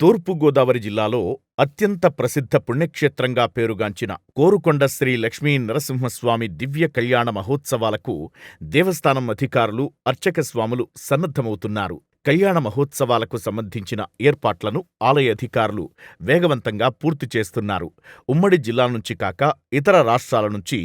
తూర్పుగోదావరి జిల్లాలో అత్యంత ప్రసిద్ధ పుణ్యక్షేత్రంగా పేరుగాంచిన కోరుకొండ శ్రీ లక్ష్మీ నరసింహస్వామి దివ్య కళ్యాణ మహోత్సవాలకు దేవస్థానం అధికారులు అర్చక స్వాములు సన్నద్ధమవుతున్నారు. కళ్యాణ మహోత్సవాలకు సంబంధించిన ఏర్పాట్లను ఆలయ అధికారులు వేగవంతంగా పూర్తి చేస్తున్నారు. ఉమ్మడి జిల్లా నుంచి కాక ఇతర రాష్ట్రాల నుంచి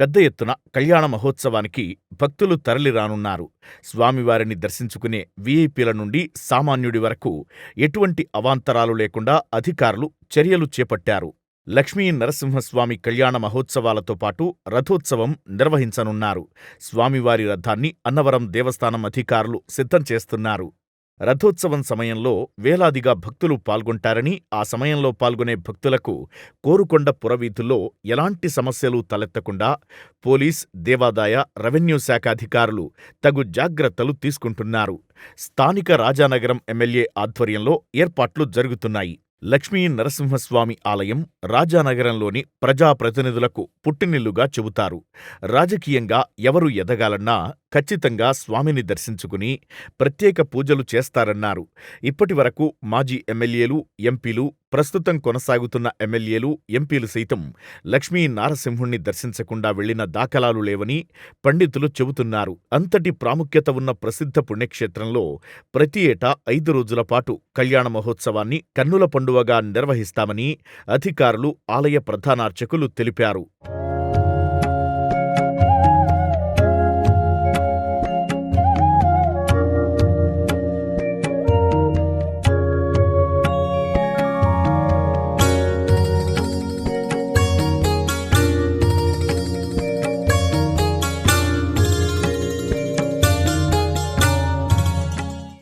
పెద్ద ఎత్తున కళ్యాణ మహోత్సవానికి భక్తులు తరలిరానున్నారు. స్వామివారిని దర్శించుకునే వీఐపీల నుండి సామాన్యుడి వరకు ఎటువంటి అవాంతరాలు లేకుండా అధికారులు చర్యలు చేపట్టారు. లక్ష్మీ నరసింహస్వామి కళ్యాణ మహోత్సవాలతో పాటు రథోత్సవం నిర్వహించనున్నారు. స్వామివారి రథాన్ని అన్నవరం దేవస్థానం అధికారులు సిద్ధం చేస్తున్నారు. రథోత్సవం సమయంలో వేలాదిగా భక్తులు పాల్గొంటారని ఆ సమయంలో పాల్గొనే భక్తులకు కోరుకొండ పురవీధుల్లో ఎలాంటి సమస్యలు తలెత్తకుండా పోలీస్ దేవాదాయ రెవెన్యూ శాఖ అధికారులు తగు జాగ్రత్తలు తీసుకుంటున్నారు. స్థానిక రాజానగరం ఎమ్మెల్యే ఆధ్వర్యంలో ఏర్పాట్లు జరుగుతున్నాయి. లక్ష్మీ నరసింహస్వామి ఆలయం రాజానగరంలోని ప్రజాప్రతినిధులకు పుట్టినిల్లుగా చెబుతారు. రాజకీయంగా ఎవరు ఎదగాలన్నా ఖచ్చితంగా స్వామిని దర్శించుకుని ప్రత్యేక పూజలు చేస్తారన్నారు. ఇప్పటివరకు మాజీ ఎమ్మెల్యేలు ఎంపీలు ప్రస్తుతం కొనసాగుతున్న ఎమ్మెల్యేలు ఎంపీలు సైతం లక్ష్మీ నారసింహుణ్ణి దర్శించకుండా వెళ్ళిన దాఖలాలు లేవని పండితులు చెబుతున్నారు. అంతటి ప్రాముఖ్యత ఉన్న ప్రసిద్ధ పుణ్యక్షేత్రంలో ప్రతి ఏటా ఐదు రోజుల పాటు కళ్యాణ మహోత్సవాన్ని కన్నుల పండువగా నిర్వహిస్తామని అధికారులు ఆలయ ప్రధానార్చకులు తెలిపారు.